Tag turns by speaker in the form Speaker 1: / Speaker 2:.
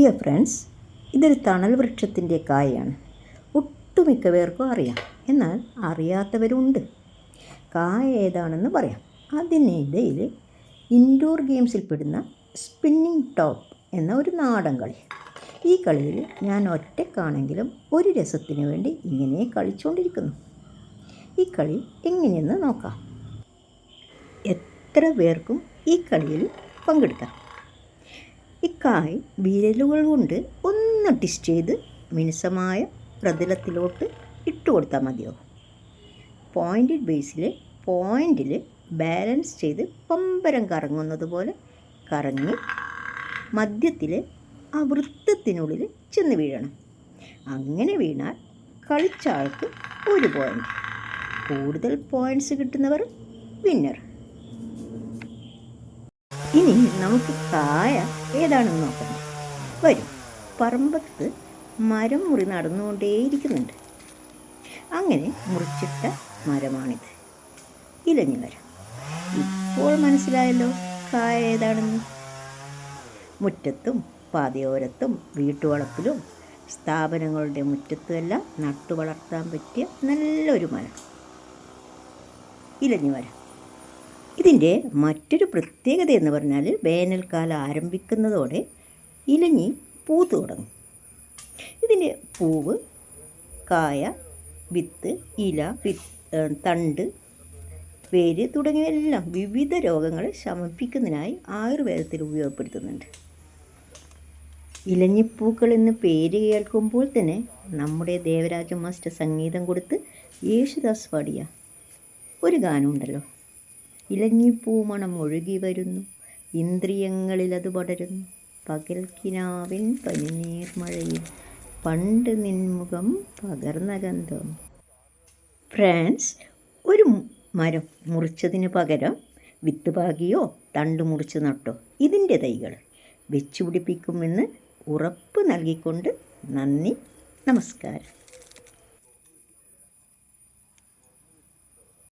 Speaker 1: Dear friends ഇതൊരു തണൽ വൃക്ഷത്തിന്റെ കായയാണ്. ഒട്ടുമിക്ക പേർക്കും അറിയാം. എന്നാൽ അറിയാത്തവരുണ്ട്. കായ ഏതാണെന്ന് പറയാം. അതിനിടയിൽ ഇൻഡോർ ഗെയിംസിൽ പെടുന്ന സ്പിന്നിങ് ടോപ്പ് എന്ന ഒരു നാടൻ കളി. ഈ കളിയിൽ ഞാൻ ഒറ്റക്കാണെങ്കിലും ഒരു രസത്തിന് വേണ്ടി ഇങ്ങനെ കളിച്ചുകൊണ്ടിരിക്കുന്നു ഈ കളി എങ്ങനെയെന്ന് നോക്കാം. എത്ര പേർക്കും ഈ കളിയിൽ പങ്കെടുക്കാം? ഇക്കായ് വിരലുകൾ കൊണ്ട് ഒന്ന് ടിസ്റ്റ് ചെയ്ത് മിനുസമായ പ്രതലത്തിലോട്ട് ഇട്ട് കൊടുത്താൽ മതിയോ? പോയിന്റഡ് ബേസിൽ പോയിന്റിൽ ബാലൻസ് ചെയ്ത് പമ്പരം കറങ്ങുന്നത് പോലെ കറങ്ങി മധ്യത്തിൽ ആ വൃത്തത്തിനുള്ളിൽ ചെന്ന് വീഴണം. അങ്ങനെ വീണാൽ കളിച്ച ആൾക്ക് ഒരു പോയിന്റ് കൂടുതൽ പോയിന്റ്സ് കിട്ടുന്നവർ വിന്നർ ഇനി നമുക്ക് കായ ഏതാണെന്ന് നോക്കണം വരും. പറമ്പത്ത് മരം മുറി നടന്നുകൊണ്ടേയിരിക്കുന്നുണ്ട്. അങ്ങനെ മുറിച്ചിട്ട മരമാണിത്. ഇലഞ്ഞു മരം ഇപ്പോൾ മനസ്സിലായല്ലോ കായ ഏതാണെന്ന്. മുറ്റത്തും പാതയോരത്തും വീട്ടുവളപ്പിലും സ്ഥാപനങ്ങളുടെ മുറ്റത്തുമെല്ലാം നട്ടു വളർത്താൻ പറ്റിയ നല്ലൊരു മരം. ഇലഞ്ഞു മരം ഇതിന്റെ മറ്റൊരു പ്രത്യേകത എന്ന് പറഞ്ഞാൽ വേനൽക്കാലം ആരംഭിക്കുന്നതോടെ ഇലഞ്ഞി പൂത്തു തുടങ്ങും. ഇതിന്റെ പൂവ് കായ വിത്ത് ഇല തണ്ട് വേര് തുടങ്ങിയവയെല്ലാം വിവിധ രോഗങ്ങളെ ശമിപ്പിക്കുന്നതിനായി ആയുർവേദത്തിൽ ഉപയോഗപ്പെടുത്തുന്നുണ്ട്. ഇലഞ്ഞിപ്പൂക്കൾ എന്ന് പേര് കേൾക്കുമ്പോൾ തന്നെ നമ്മുടെ ദേവരാജ മാസ്റ്റർ സംഗീതം കൊടുത്ത് യേശുദാസ് പാടിയ ഒരു ഗാനമുണ്ടല്ലോ. ഇലഞ്ഞിപ്പൂമണം ഒഴുകി വരുന്നു. ഇന്ദ്രിയങ്ങളിൽ അത് പടരുന്നു. പകൽക്കിനാവിൻ പനിനീർമഴയിൽ പണ്ട് നിൻമുഖം പകർന്ന ഗന്ധം ഫ്രാൻസ് ഒരു മരം മുറിച്ചതിന് പകരം വിത്ത് പാകിയോ തണ്ട് മുറിച്ച് നട്ടോ? ഇതിന്റെ തൈകൾ വെച്ചുപിടിപ്പിക്കുമെന്ന് ഉറപ്പ് നൽകിക്കൊണ്ട് നന്ദി നമസ്കാരം.